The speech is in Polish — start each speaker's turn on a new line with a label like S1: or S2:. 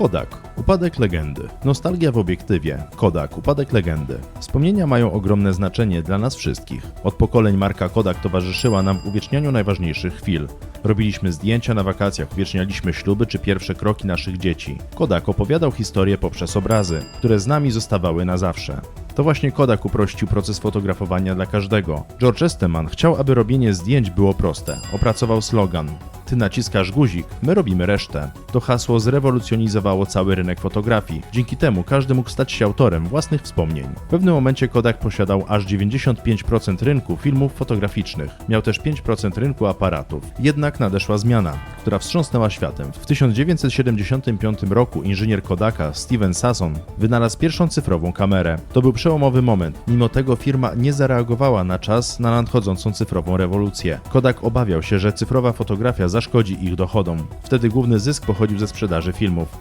S1: Kodak. Upadek legendy. Nostalgia w obiektywie. Kodak. Upadek legendy. Wspomnienia mają ogromne znaczenie dla nas wszystkich. Od pokoleń marka Kodak towarzyszyła nam w uwiecznianiu najważniejszych chwil. Robiliśmy zdjęcia na wakacjach, uwiecznialiśmy śluby czy pierwsze kroki naszych dzieci. Kodak opowiadał historię poprzez obrazy, które z nami zostawały na zawsze. To właśnie Kodak uprościł proces fotografowania dla każdego. George Eastman chciał, aby robienie zdjęć było proste. Opracował slogan ty naciskasz guzik, my robimy resztę. To hasło zrewolucjonizowało cały rynek fotografii. Dzięki temu każdy mógł stać się autorem własnych wspomnień. W pewnym momencie Kodak posiadał aż 95% rynku filmów fotograficznych. Miał też 5% rynku aparatów. Jednak nadeszła zmiana, która wstrząsnęła światem. W 1975 roku inżynier Kodaka Steven Sasson wynalazł pierwszą cyfrową kamerę. To był przełomowy moment. Mimo tego firma nie zareagowała na czas na nadchodzącą cyfrową rewolucję. Kodak obawiał się, że cyfrowa fotografia zaszkodzi ich dochodom. Wtedy główny zysk pochodził ze sprzedaży filmów.